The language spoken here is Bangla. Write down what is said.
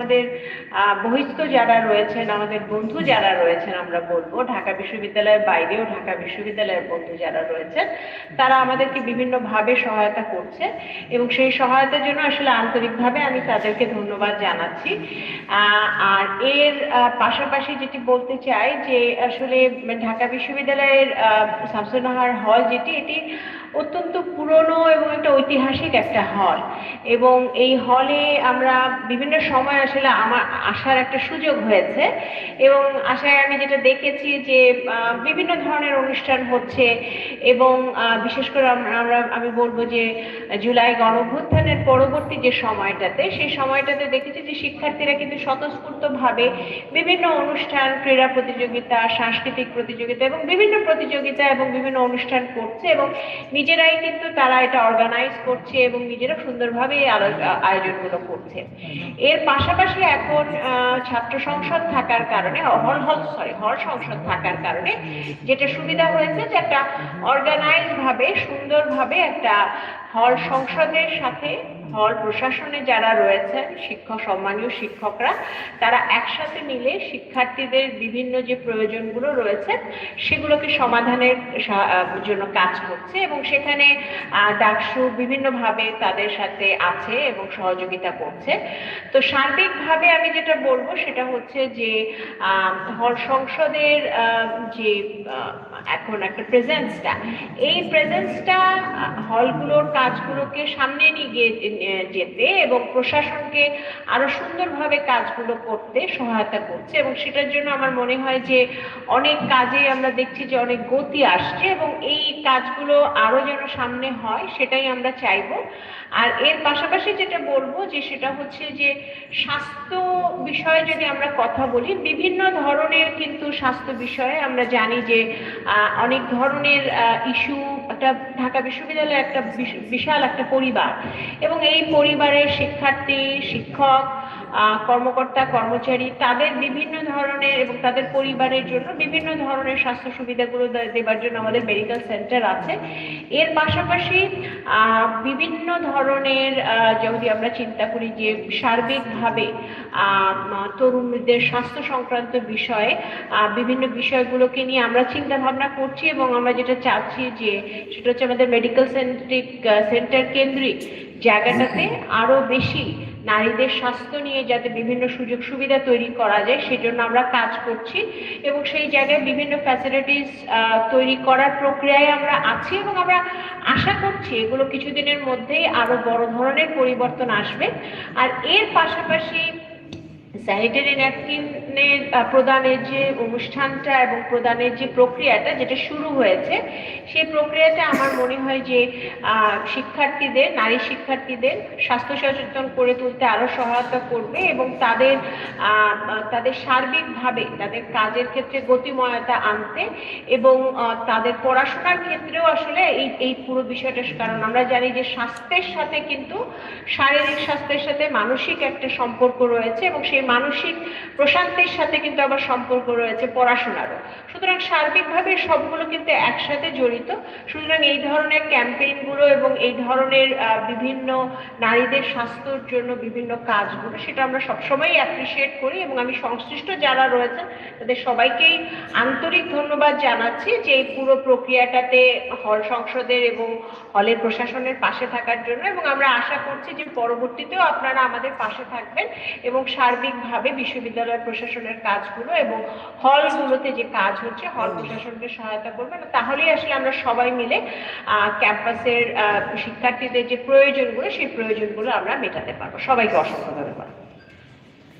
আমাদের বহিস্থ যারা রয়েছেন আমাদের বন্ধু যারা রয়েছেন আমরা বলব ঢাকা বিশ্ববিদ্যালয়ের বাইরেও ঢাকা বিশ্ববিদ্যালয়ের বন্ধু যারা রয়েছেন তারা আমাদেরকে বিভিন্নভাবে সহায়তা করছে এবং সেই সহায়তার জন্য আসলে আন্তরিকভাবে আমি তাদেরকে ধন্যবাদ জানাচ্ছি। আর এর পাশাপাশি যেটি বলতে চাই যে আসলে ঢাকা বিশ্ববিদ্যালয়ের আহ, হল যেটি এটি অত্যন্ত পুরনো এবং একটা ঐতিহাসিক একটা হল এবং এই হলে আমরা বিভিন্ন সময় আসলে আমার, আসার একটা সুযোগ হয়েছে। এবং আসায় আমি যেটা দেখেছি যে বিভিন্ন ধরনের অনুষ্ঠান হচ্ছে এবং বিশেষ করে আমরা, আমি বলব যে, জুলাই গণঅভ্যুত্থানের পরবর্তী যে সময়টাতে, সেই সময়টাতে দেখেছি যে, শিক্ষার্থীরা কিন্তু স্বতঃস্ফূর্তভাবে বিভিন্ন অনুষ্ঠান, ক্রীড়া প্রতিযোগিতা, সাংস্কৃতিক প্রতিযোগিতা এবং বিভিন্ন প্রতিযোগিতা এবং বিভিন্ন অনুষ্ঠান করছে এবং নিজেরাই কিন্তু তারা এটা অর্গানাইজ করছে এবং নিজেরা সুন্দরভাবে আয়োজনগুলো করছে। এর পাশাপাশি এখন ছাত্র সংসদ থাকার কারণে হল হল সরি হল সংসদ থাকার কারণে যেটা সুবিধা হয়েছে যে একটা অর্গানাইজ ভাবে, সুন্দরভাবে একটা হল সংসদের সাথে হল প্রশাসনে যারা রয়েছেন, শিক্ষক, সম্মানীয় শিক্ষকরা, তারা একসাথে মিলে শিক্ষার্থীদের বিভিন্ন যে প্রয়োজনগুলো রয়েছে, সেগুলোকে সমাধানের জন্য কাজ করছে এবং সেখানে ডাকসু বিভিন্নভাবে তাদের সাথে আছে এবং সহযোগিতা করছে। তো সার্বিকভাবে আমি যেটা বলব সেটা হচ্ছে যে হল সংসদের যে এখন একটা প্রেজেন্সটা এই প্রেজেন্সটা হলগুলোর কাজগুলোকে সামনে নিয়ে যেতে এবং প্রশাসনকে আরও সুন্দরভাবে কাজগুলো করতে সহায়তা করছে এবং সেটার জন্য আমার মনে হয় যে অনেক কাজে আমরা দেখছি যে অনেক গতি আসছে এবং এই কাজগুলো আরও যেন সামনে হয় সেটাই আমরা চাইব। আর এর পাশাপাশি যেটা বলব যে সেটা হচ্ছে যে স্বাস্থ্য বিষয়ে যদি আমরা কথা বলি, বিভিন্ন ধরনের কিন্তু স্বাস্থ্য বিষয়ে আমরা জানি যে অনেক ধরনের ইস্যু একটা ঢাকা বিশ্ববিদ্যালয় একটা বিশ- বিশাল একটা পরিবার। এবং এই পরিবারের শিক্ষার্থী, শিক্ষক কর্মকর্তা, কর্মচারী, তাদের বিভিন্ন ধরনের এবং তাদের পরিবারের জন্য বিভিন্ন ধরনের স্বাস্থ্য সুবিধাগুলো দেওয়ার জন্য আমাদের মেডিকেল সেন্টার আছে। এর পাশাপাশি বিভিন্ন ধরনের যদি আমরা চিন্তা করি যে সার্বিকভাবে তরুণদের স্বাস্থ্য সংক্রান্ত বিষয়ে বিভিন্ন বিষয়গুলোকে নিয়ে আমরা চিন্তা ভাবনা করছি এবং আমরা যেটা চাচ্ছি যে সেটা হচ্ছে আমাদের মেডিকেল সেন্ট্রিক সেন্টার কেন্দ্রিক জায়গাটাতে আরও বেশি নারীদের স্বাস্থ্য নিয়ে যাতে বিভিন্ন সুযোগ সুবিধা তৈরি করা যায়, সেজন্য আমরা কাজ করছি এবং সেই জায়গায় বিভিন্ন ফ্যাসিলিটিস তৈরি করার প্রক্রিয়ায় আমরা আছি এবং আমরা আশা করছি এগুলো কিছুদিনের মধ্যেই আরও বড় ধরনের পরিবর্তন আসবে। আর এর পাশাপাশি স্যানিটারি ন্যাপকিনের প্রদানের যে অনুষ্ঠানটা এবং প্রদানের যে প্রক্রিয়াটা যেটা শুরু হয়েছে, সেই প্রক্রিয়াটা আমার মনে হয় যে শিক্ষার্থীদের, নারী শিক্ষার্থীদের স্বাস্থ্য সচেতন করে তুলতে আরও সহায়তা করবে এবং তাদের তাদের সার্বিকভাবে, তাদের কাজের ক্ষেত্রে গতিময়তা আনতে এবং তাদের পড়াশোনার ক্ষেত্রেও আসলে এই এই পুরো বিষয়টা, কারণ আমরা জানি যে স্বাস্থ্যের সাথে কিন্তু শারীরিক স্বাস্থ্যের সাথে মানসিক একটা সম্পর্ক রয়েছে এবং সেই মানসিক প্রশান্তির সাথে কিন্তু আবার সম্পর্ক রয়েছে পড়াশোনারও। সুতরাং সার্বিকভাবে সবগুলো কিন্তু একসাথে জড়িত। সুতরাং এই ধরনের ক্যাম্পেইনগুলো এবং এই ধরনের বিভিন্ন নারীদের স্বাস্থ্যর জন্য বিভিন্ন কাজগুলো, সেটা আমরা সবসময়ই অ্যাপ্রিসিয়েট করি এবং আমি সংশ্লিষ্ট যারা রয়েছেন, তাদের সবাইকেই আন্তরিক ধন্যবাদ জানাচ্ছি যে এই পুরো প্রক্রিয়াটাতে হল সংসদের এবং হলের প্রশাসনের পাশে থাকার জন্য এবং আমরা আশা করছি যে পরবর্তীতেও আপনারা আমাদের পাশে থাকবেন এবং সার্বিকভাবে বিশ্ববিদ্যালয় প্রশাসনের কাজগুলো এবং হলগুলোতে যে কাজ হচ্ছে হল প্রশাসনকে সহায়তা করবে করবেন তাহলেই আসলে আমরা সবাই মিলে আহ, ক্যাম্পাসের আহ, শিক্ষার্থীদের যে প্রয়োজনগুলো সেই প্রয়োজনগুলো আমরা মেটাতে পারব। সবাইকে অসংখ্য ধন্যবাদ।